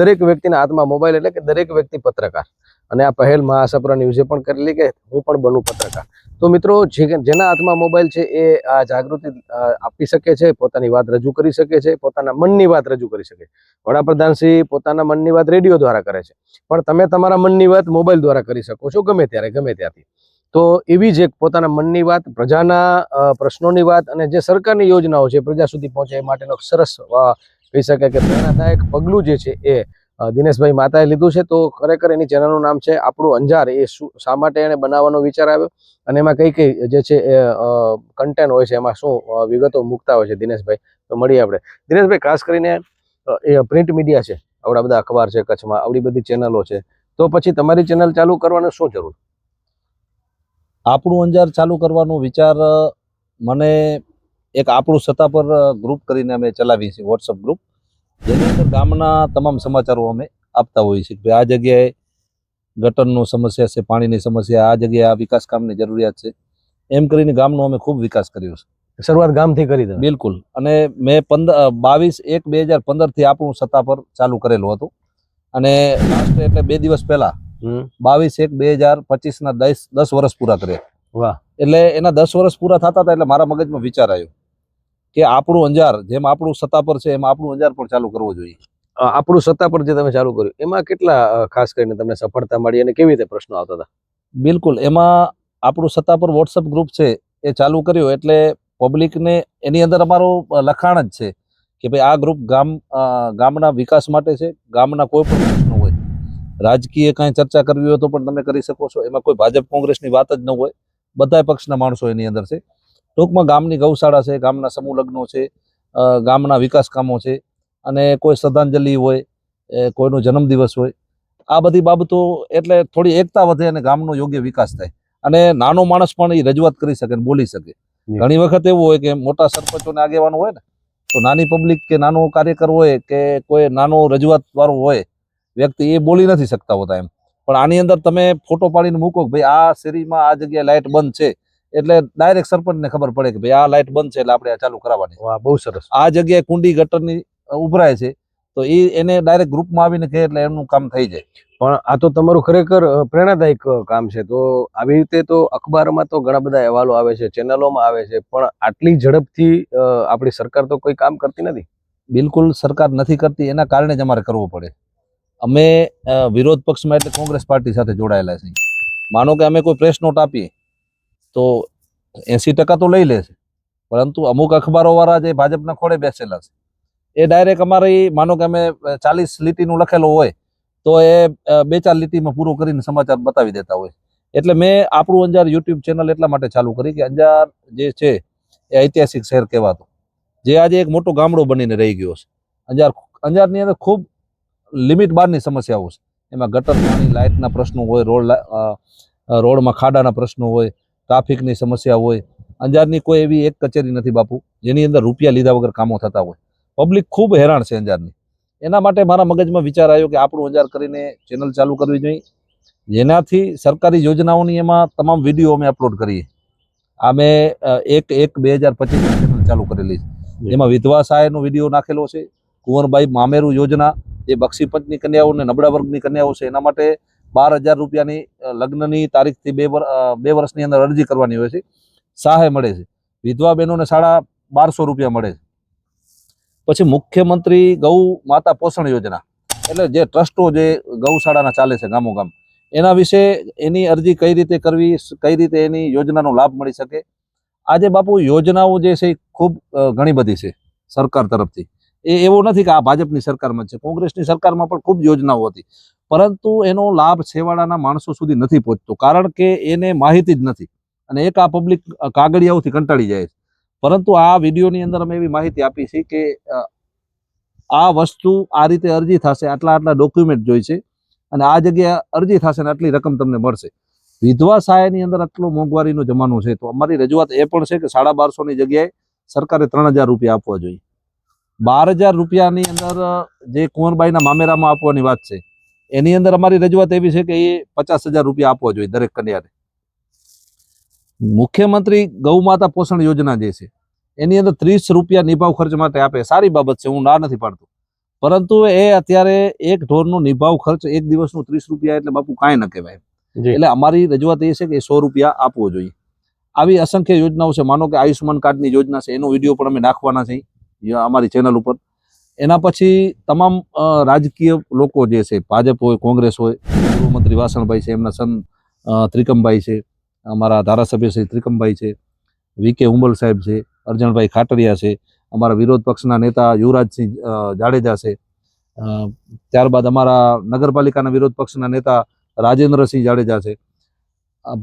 દરેક વ્યક્તિના હાથમાં મોબાઈલ એટલે કે દરેક વ્યક્તિ પત્રકાર. અને આ પહેલ મહાસાપરા ન્યૂઝે પણ કરેલી કે હું પણ બનું પત્રકાર. તો મિત્રો જેના હાથમાં મોબાઈલ છે એ આ જાગૃતિ આપી શકે છે, પોતાની વાત રજૂ કરી શકે છે, પોતાના મનની વાત રજૂ કરી શકે વડાપ્રધાન શ્રી પોતાના મનની વાત રેડિયો દ્વારા કરે છે. પણ તમે તમારા મનની વાત મોબાઈલ દ્વારા કરી શકો છો, ગમે ત્યારે, ગમે ત્યાંથી. તો એવી જ એક પોતાના મનની વાત, પ્રજાના પ્રશ્નોની વાત અને જે સરકારની યોજનાઓ છે, પ્રજા સુધી પહોંચે એ માટેનો સરસ કહી શકાય કે પ્રેરણાદાયક પગલું જે છે એ દિનેશભાઈ માતાએ લીધું છે. તો ખરેખર એની ચેનલનું નામ છે આપણું અંજાર. એ શું, શા માટે એને બનાવવાનો વિચાર આવ્યો? અને એમાં કઈ કઈ જે છે એ કન્ટેન્ટ હોય છે, એમાં શું વિગતો મૂકતા હોય છે દિનેશભાઈ? તો મળીએ આપણે. દિનેશભાઈ, ખાસ કરીને એ પ્રિન્ટ મીડિયા છે, આવડા બધા અખબાર છે, કચ્છમાં આવડી બધી ચેનલો છે. તો પછી તમારી ચેનલ ચાલુ કરવાનું શું જરૂર? આપણું અંજાર ચાલુ કરવાનો વિચાર મને એક આપણું સત્તા પર ગ્રુપ કરીને અમે ચલાવીએ છીએ વોટ્સઅપ ગ્રુપ જેની અંદર ગામના તમામ સમાચારો અમે આપતા હોઈએ છીએ કે આ જગ્યાએ ગટરનું સમસ્યા છે પાણીની સમસ્યા આ જગ્યાએ આ વિકાસ કામની જરૂરિયાત છે. એમ કરીને ગામનો અમે ખૂબ વિકાસ કર્યો છે. શરૂઆત ગામથી કરી દે બિલકુલ. અને મેં પંદર બાવીસ એક બે હજાર પંદરથી આપણું સત્તા પર ચાલુ કરેલું હતું. અને લાસ્ટ એટલે બે દિવસ પહેલા બાવીસ એક બે હજાર પચીસના દસ દસ વર્ષ પૂરા કર્યા. વાહ. એટલે એના દસ વર્ષ પૂરા થતા હતા એટલે મારા મગજમાં વિચાર આવ્યો. કે આપણું અંજાર જેમ આપણું સત્તા પર છે એમ આપણું અંજાર પણ ચાલુ કરવો જોઈએ. આપણું સત્તા પર જે તમે ચાલુ કર્યું એમાં કેટલા ખાસ કરીને તમને સફળતા મળી અને કેવી રીતે પ્રશ્નો આવતા હતા? બિલકુલ એમાં આપણું સત્તા પર વોટ્સઅપ ગ્રુપ છે એ ચાલુ કર્યું એટલે પબ્લિકને એની અંદર અમારું લખાણ જ છે કે ભાઈ આ ગ્રુપ ગામ ગામના વિકાસ માટે છે ગામના કોઈ પણ પ્રશ્નો હોય રાજકીય કાંઈ ચર્ચા કરવી હોય તો પણ તમે કરી શકો છો એમાં કોઈ ભાજપ કોંગ્રેસની વાત જ ન હોય બધા પક્ષના માણસો એની અંદર છે. ટૂંકમાં ગામની ગૌશાળા છે ગામના સમૂહ લગ્નો છે ગામના વિકાસ કામો છે અને કોઈ શ્રદ્ધાંજલિ હોય કોઈનો જન્મદિવસ હોય આ બધી બાબતો એટલે થોડી એકતા વધે અને ગામનો યોગ્ય વિકાસ થાય. અને નાનો માણસ પણ એ રજૂઆત કરી શકે ને બોલી શકે. ઘણી વખત એવું હોય કે મોટા સરપંચોને આગેવાનો હોય ને તો નાની પબ્લિક કે નાનો કાર્યકર હોય કે કોઈ નાનો રજૂઆત વાળો હોય વ્યક્તિ એ બોલી નથી શકતા હોતા એમ. પણ આની અંદર તમે ફોટો પાડીને મૂકો ભાઈ આ શેરીમાં આ જગ્યાએ લાઇટ બંધ છે એટલે ડાયરેક્ટ સરપંચને ખબર પડે કે ભાઈ આ લાઇટ બંધ છે એટલે આપણે આ ચાલુ કરાવવાની. વાહ બહુ સરસ. આ જગ્યાએ કુંડી ગટરની ઉભરાય છે તો એ એને ડાયરેક્ટ ગ્રુપમાં આવીને કહે એટલે એમનું કામ થઈ જાય. પણ આ તો તમારું ખરેખર પ્રેરણાદાયક કામ છે. તો આવી રીતે તો અખબારમાં તો ઘણા બધા અહેવાલો આવે છે ચેનલોમાં આવે છે પણ આટલી ઝડપથી આપણી સરકાર તો કોઈ કામ કરતી નથી? બિલકુલ સરકાર નથી કરતી એના કારણે જ અમારે કરવું પડે. અમે વિરોધ પક્ષમાં એટલે કોંગ્રેસ પાર્ટી સાથે જોડાયેલા છીએ. માનો કે અમે કોઈ પ્રેસ નોટ આપીએ તો એસી ટકા તો લઈ લે છે પરંતુ અમુક અખબારોવાળા જે ભાજપના ખોળે બેસેલા છે, એ ડાયરેક્ટ અમારી, માનો કે અમે ચાલીસ લીટીનું લખેલું હોય, તો એ બે ચાર લીટીમાં પૂરું કરીને સમાચાર બતાવી દેતા હોય. એટલે મેં આપણું અંજાર યુટ્યુબ ચેનલ એટલા માટે ચાલુ કરી કે અંજાર જે છે, એ ઐતિહાસિક શહેર કહેવાતું. જે આજે એક મોટું ગામડું બનીને રહી ગયો છે. અંજાર અંજારની અંદર ખૂબ લિમિટ બહારની સમસ્યાઓ છે. એમાં ગટર પાણી, લાઇટના પ્રશ્નો હોય, રોડ રોડમાં ખાડાના પ્રશ્નો હોય ટ્રાફિકની સમસ્યા હોય અંજારની કોઈ એવી એક કચેરી નથી બાપુ જેની અંદર રૂપિયા લીધા વગર કામો થતા હોય. પબ્લિક ખૂબ હેરાન છે અંજારની. એના માટે મારા મગજમાં વિચાર આવ્યો કે આપણું અંજાર કરીને ચેનલ ચાલુ કરવી જોઈએ. જેનાથી સરકારી યોજનાઓની એમાં તમામ વીડિયો અમે અપલોડ કરીએ. આ મેં એક એક બે હજાર પચીસની ચેનલ ચાલુ કરેલી છે. એમાં વિધવા સહાયનો વીડિયો નાખેલો છે કુંવરબાઈ મામેરું યોજના જે બક્ષીપંચની કન્યાઓને નબળા વર્ગની કન્યાઓ છે એના માટે બાર હજાર રૂપિયાની લગ્નની તારીખથી બે બે વર્ષની અંદર અરજી કરવાની હોય છે. સહાય મળે છે. વિધવા બહેનોને સાડા બારસો રૂપિયા મળે છે. પછી મુખ્યમંત્રી ગૌ માતા પોષણ યોજના. એટલે જે ટ્રસ્ટો જે ગૌશાળાના ચાલે છે ગામો ગામ એના વિશે એની અરજી કઈ રીતે કરવી કઈ રીતે એની યોજનાનો લાભ મળી શકે? આજે બાપુ યોજનાઓ જે છે ખૂબ ઘણી બધી છે સરકાર તરફથી. એ એવું નથી કે આ ભાજપની સરકારમાં છે. કોંગ્રેસની સરકારમાં પણ ખૂબ યોજનાઓ હતી. પરંતુ એનો લાભ છેવાડાના માણસો સુધી નથી પહોંચતો, કારણ કે એને માહિતી જ નથી અને એક આ પબ્લિક કાગળિયાઓથી કંટાળી જાય છે. પરંતુ આ વિડીયોની અંદર અમે એવી માહિતી આપી છે કે આ વસ્તુ આ રીતે અરજી થશે, આટલા આટલા ડોક્યુમેન્ટ જોઈ છે અને આ જગ્યાએ અરજી થશે ને આટલી રકમ તમને મળશે. વિધવા સહાયની અંદર આટલો મોંઘવારીનો જમાનો છે, તો અમારી રજૂઆત એ પણ છે કે સાડા બારસોની જગ્યાએ સરકારે ત્રણ હજાર રૂપિયા આપવા જોઈએ. બાર હજાર રૂપિયાની અંદર જે કુંવરબાઈના મામેરામાં આપવાની વાત છે એની અંદર અમારી રજૂઆત એવી છે કે એ પચાસ હજાર રૂપિયા આપવા જોઈએ દરેક કન્યાને. મુખ્યમંત્રી ગૌમાતા પોષણ યોજના જે છે એની અંદર ત્રીસ રૂપિયા નિભાવ ખર્ચ માટે આપે. સારી બાબત છે હું ના નથી પાડતો. પરંતુ એ અત્યારે એક ઢોરનો નિભાવ ખર્ચ એક દિવસનો ત્રીસ રૂપિયા એટલે બાપુ કાંઈ ન કહેવાય એટલે અમારી રજૂઆત એ છે કે સો રૂપિયા આપવો જોઈએ. આવી અસંખ્ય યોજનાઓ છે માનો કે આયુષ્યમાન કાર્ડની યોજના છે એનો વીડિયો પણ અમે નાખવાના છે અમારી ચેનલ ઉપર. એના પછી તમામ રાજકીય લોકો જે છે, ભાજપ હોય, કોંગ્રેસ હોય, ગૃહમંત્રી વાસણભાઈ છે, એમના સન ત્રિકમભાઈ છે, અમારા ધારાસભ્ય શ્રી ત્રિકમભાઈ છે, વી કે ઉંબલ સાહેબ છે, અર્જણભાઈ ખાટરિયા છે, અમારા વિરોધ પક્ષના નેતા યુવરાજસિંહ જાડેજા છે ત્યારબાદ અમારા નગરપાલિકાના વિરોધ પક્ષના નેતા રાજેન્દ્રસિંહ જાડેજા છે.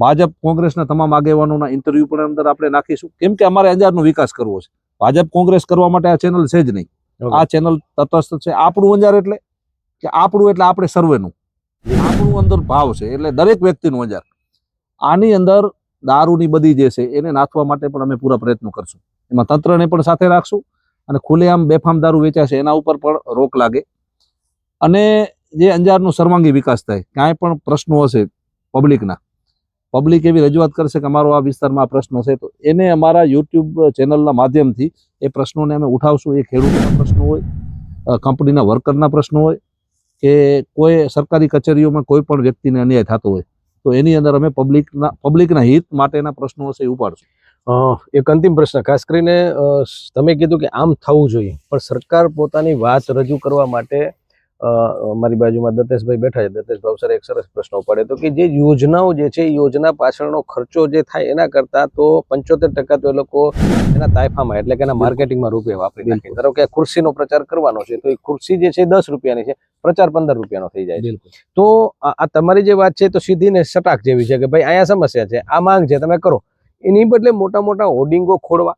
ભાજપ, કોંગ્રેસના તમામ આગેવાનોના ઇન્ટરવ્યુ પણ અંદર આપણે નાખીશું. કેમ કે અમારે અંજારનો વિકાસ કરવો છે. ભાજપ, કોંગ્રેસ કરવા માટે આ ચેનલ છે જ નહીં. આ ચેનલ તટસ્થ છે, આપણું અંજાર એટલે કે આપણું એટલે આપણે સર્વેનું. આપણું અંદર ભાવ છે, એટલે દરેક વ્યક્તિનું અંજાર. આની અંદર દારૂની બધી જે છે, એને નાથવા માટે પણ અમે પૂરા પ્રયત્નો કરશું. એમાં તંત્રને પણ સાથે રાખશું અને ખુલ્લેઆમ બેફામ દારૂ વેચાશે, એના ઉપર પણ રોક લાગે. અને જે અંજારનો સર્વાંગી વિકાસ થાય, ક્યાંય પણ પ્રશ્નો હશે પબ્લિકના પબ્લિક એવી રજૂઆત કરશે કે અમારો આ વિસ્તારમાં આ પ્રશ્ન છે. તો એને અમારા યુટ્યુબ ચેનલના માધ્યમથી એ પ્રશ્નોને અમે ઉઠાવશું. એ ખેડૂતોના પ્રશ્નો હોય કંપનીના વર્કરના પ્રશ્નો હોય કે કોઈ સરકારી કચેરીઓમાં કોઈ પણ વ્યક્તિને અન્યાય થતો હોય, તો એની અંદર અમે પબ્લિકના પબ્લિકના હિત માટેના પ્રશ્નો હશે એ ઉપાડશું. એક અંતિમ પ્રશ્ન. ખાસ કરીને તમે કીધું કે આમ થવું જોઈએ, પણ સરકાર પોતાની વાત રજૂ કરવા માટે મારી બાજુમાં દત્તેશભાઈ બેઠા છે. દત્તેશભાઈ સર એક સરસ પ્રશ્ન પડે તો કે જે યોજનાઓ જે છે એ યોજના પાછળનો ખર્ચો જે થાય એના કરતા તો પંચોતેર ટકા તો એ લોકો એના તાયફામાં એટલે કે એના માર્કેટિંગમાં રૂપિયા વાપરી નાખે ધારો કે ખુરશીનો પ્રચાર કરવાનો છે તો એ ખુરશી જે છે દસ રૂપિયાની છે પ્રચાર પંદર રૂપિયાનો થઈ જાય છે. તો આ તમારી જે વાત છે તો સીધી ને સટાક જેવી છે કે ભાઈ અહીંયા સમસ્યા છે આ માંગ છે તમે કરો. એની બદલે મોટા મોટા હોર્ડિંગો ખોડવા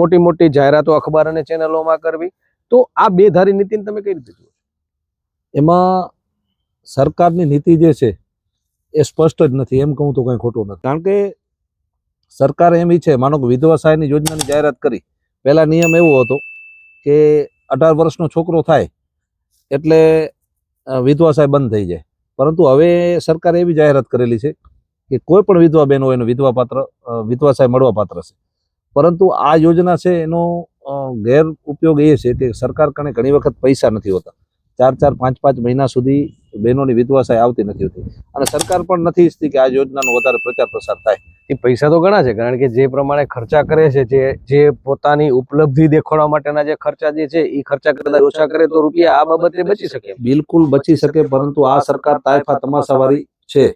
મોટી મોટી જાહેરાતો અખબાર અને ચેનલોમાં કરવી. તો આ બે ધારી નીતિને તમે કઈ રીતે જુઓ? એમાં સરકારની નીતિ જે છે, એ સ્પષ્ટ જ નથી. એમ કહું તો કંઈ ખોટું નથી. કારણ કે સરકાર એમ છે, માનો કે વિધવા સહાયની યોજનાની જાહેરાત કરી. પહેલાં નિયમ એવો હતો કે અઢાર વર્ષનો છોકરો થાય એટલે વિધવા સહાય બંધ થઈ જાય. પરંતુ હવે સરકારે એવી જાહેરાત કરેલી છે કે કોઈ પણ વિધવા બેન હોય એનો વિધવા પાત્ર વિધવા સહાય મળવા પાત્ર છે. પરંતુ આ યોજના છે એનો ગેરઉપયોગ ગેર ઉપયોગ એ છે કે સરકાર કણે ઘણી વખત પૈસા નથી હોતા. ચાર ચાર પાંચ પાંચ મહિના સુધી બહેનોની વિધવાસાય આવતી નથી હોતી. અને સરકાર પણ નથી ઈચ્છતી કે આ યોજનાનો વધારે પ્રચાર પ્રસાર થાય. એ પૈસા તો ઘણા છે કારણ કે જે પ્રમાણે ખર્ચા કરે છે જે જે પોતાની ઉપલબ્ધિ દેખાડવા માટેના જે ખર્ચા જે છે એ ખર્ચા કરતા ઓછા કરે તો રૂપિયા આ બાબતે બચી શકે. બિલકુલ બચી શકે પરંતુ આ સરકાર તાયફા તમાશાવાળી છે.